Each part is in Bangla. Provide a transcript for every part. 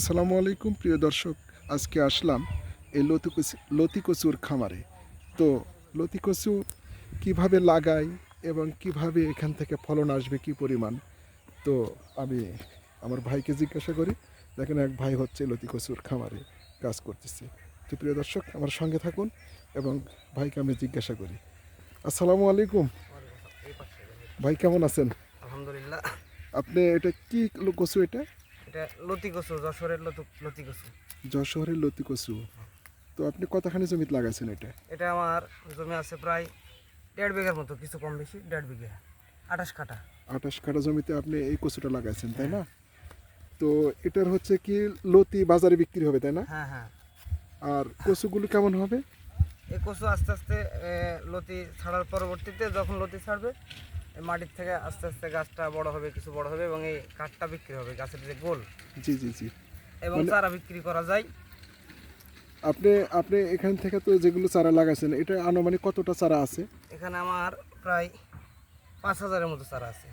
আসসালামু আলাইকুম প্রিয় দর্শক। আজকে আসলাম এই লতি কচু লতি কচুর খামারে। তো লতি কচু কীভাবে লাগাই এবং কীভাবে এখান থেকে ফলন আসবে কি পরিমাণ? তো আমি আমার ভাইকে জিজ্ঞাসা করি দেখেন এক ভাই হচ্ছে লতি কচুর খামারে কাজ করতেছে। তো প্রিয় দর্শক আমার সঙ্গে থাকুন এবং ভাইকে আমি জিজ্ঞাসা করি। আসসালামু আলাইকুম। ভাই কেমন আছেন? আলহামদুলিল্লাহ। আপনি এটা কি কচু এটা? এটা লতি কচু যশোরের লতু লতি কচু। যশোরের লতি কচু। তো আপনি কতখানি জমিতে লাগাইছেন এটা? এটা আমার জমি আছে প্রায় দেড় বিঘার মতো কিছু কম বেশি দেড় বিঘা আঠাশ কাটা আঠাশ কাঠা জমিতে আপনি এই কচুটা লাগাইছেন তাই না? তো এটার হচ্ছে কি লতি বাজারে বিক্রি হবে তাই না? হ্যাঁ হ্যাঁ। আর কচুগুলো কেমন হবে? এই কচু আস্তে আস্তে লতি ছাড়ার পরবর্তীতে যখন লতি ছাড়বে মাটির থেকে আস্তে আস্তে গাছটা বড় হবে কিছু বড় হবে এবং এই কাঠটা বিক্রি হবে গাছের যে গোল। জি জি জি। এবং মানে- চারা বিক্রি করা যায়। আপনি আপনি এখান থেকে তো যেগুলো চারা লাগাইছেন এটা আনুমানিক কতটা চারা আছে? এখানে আমার প্রায় পাঁচ হাজারের মতো চারা আছে।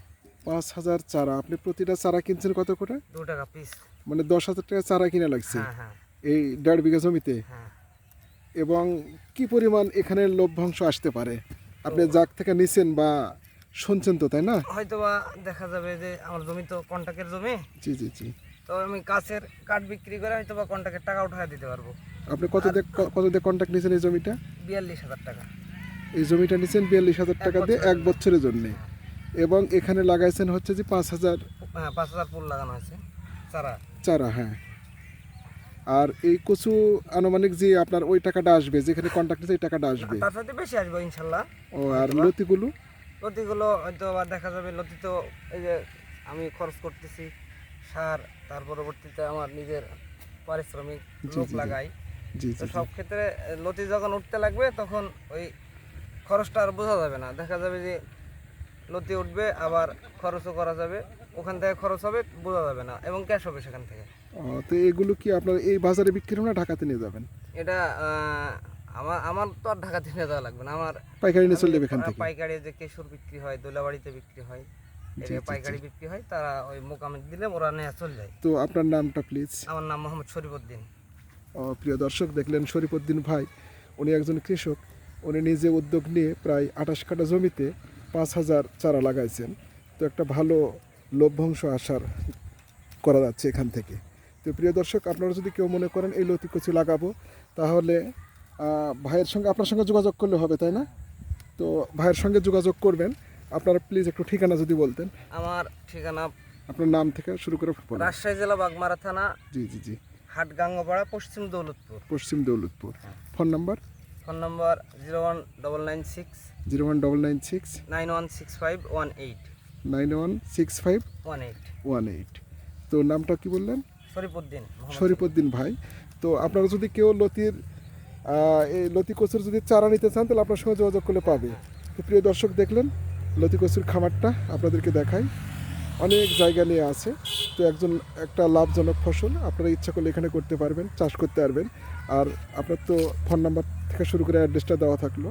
পাঁচ হাজার চারা। আপনি প্রতিটা চারা কিনছেন কত করে? দু টাকা পিস মানে দশ হাজার টাকা চারা কিনা লাগছে। হ্যাঁ হ্যাঁ। এই দেড় বিঘা জমিতে? হ্যাঁ। এবং কি পরিমাণ এখানে লভ্যাংশ আসতে পারে? আপনি যাক থেকে নিছেন বা শুনছেন তো তাই না? হয়তো বা দেখা যাবে যে আমার জমি তো কন্টাক্টের জমি। জি জি জি। তো আমি কাছের কাঠ বিক্রি করে হয়তো বা কন্টাক্টের টাকা উঠায় দিতে পারব। আপনি কত দিয়ে কত দিয়ে কন্ট্রাক্ট নিয়েছেন এই জমিটা? বিয়াল্লিশ হাজার টাকা। এই জমিটা নিয়েছেন বিয়াল্লিশ হাজার টাকা দিয়ে এক বছরের জন্য। এবং এখানে লাগাইছেন হচ্ছে যে পাঁচ হাজার। হ্যাঁ পাঁচ হাজার ফুল লাগানো হয়েছে। চারা। চারা হ্যাঁ। আর এই কচু আনুমানিক যে আপনার ওই টাকাটা আসবে যেখানে কন্ট্রাক্ট নিয়েছে এই টাকাটা আসবে। তার সাথে বেশি আসবে ইনশাল্লাহ। ও আর লতিগুলো? লতিগুলো হয়তো বা দেখা যাবে লতি তো এই যে আমি খরচ করতেছি। সার তার পরবর্তীতে আমার নিজের পারিশ্রমিক লোক। লাগাই। তো। সব ক্ষেত্রে লতি যখন উঠতে লাগবে তখন ওই খরচটা আর বোঝা যাবে না। দেখা যাবে যে লতি উঠবে আবার খরচও করা যাবে। ওখান থেকে খরচ হবে বোঝা যাবে না এবং ক্যাশ হবে সেখান থেকে। তো এগুলো কি আপনার এই বাজারে বিক্রি হবে না ঢাকাতে নিয়ে যাবেন? এটা আমার আমার তো আর ঢাকা থেকে দেওয়া লাগবে না। আমার পাইকারি নিয়ে চলে এখান থেকে? পাইকারি যে কেশর বিক্রি হয় দোলাবাড়িতে বিক্রি হয় পাইকারি বিক্রি হয় তারা ওই মোকামে দিলে ওরা নিয়ে চলে যায়। তো আপনার নামটা প্লিজ আমার নাম মোহাম্মদ শরীফউদ্দিন প্রিয় দর্শক দেখলেন শরীফুদ্দিন ভাই উনি একজন কৃষক। উনি নিজে উদ্যোগ নিয়ে প্রায় আঠাশ কাটা জমিতে পাঁচ হাজার চারা লাগাইছেন। তো একটা ভালো লভ্যাংশ আসার করা যাচ্ছে এখান থেকে। তো প্রিয় দর্শক আপনারা যদি কেউ মনে করেন এই লতি কচু লাগাবো তাহলে ভাইয়ের সঙ্গে আপনার সঙ্গে যোগাযোগ করলে হবে তাই না? তো ভাইয়ের সঙ্গে যোগাযোগ করবেন। আপনারা প্লিজ একটু ঠিকানা যদি বলতেন। আমার ঠিকানা আপনার নাম থেকে শুরু করে। রাজশাহী জেলা বাগমারা থানা। জি জি জি। হাটগাঙ্গপাড়া পশ্চিম দৌলতপুর। পশ্চিম Daulatpur. Phone number? Phone number zero one double nine six zero one double nine six nine one six five one eight. Nine one six five one eight. One eight. তো নামটা কি বললেন? শরীফউদ্দিন মোহাম্মদ। শরীফুদ্দিন ভাই। তো আপনারা যদি কেউ লতির এই লতি কচুর যদি চারা নিতে চান, তাহলে আপনার সঙ্গে যোগাযোগ করলে পাবে। তো প্রিয় দর্শক, দেখলেন লতি কচুর খামারটা আপনাদেরকে দেখাই। অনেক জায়গা নিয়ে আছে। তো একজন, একটা লাভজনক ফসল, আপনারা ইচ্ছা করলে এখানে করতে পারবেন, চাষ করতে পারবেন। আর আপনার তো ফোন নাম্বার থেকে শুরু করে অ্যাড্রেসটা দেওয়া থাকল,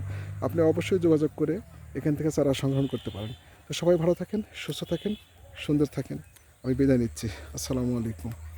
আপনি অবশ্যই যোগাযোগ করে এখান থেকে চারা সংগ্রহ করতে পারেন। তো সবাই ভালো থাকেন, সুস্থ থাকেন, সুন্দর থাকেন। আমি বিদায় নিচ্ছি। আসসালামু আলাইকুম।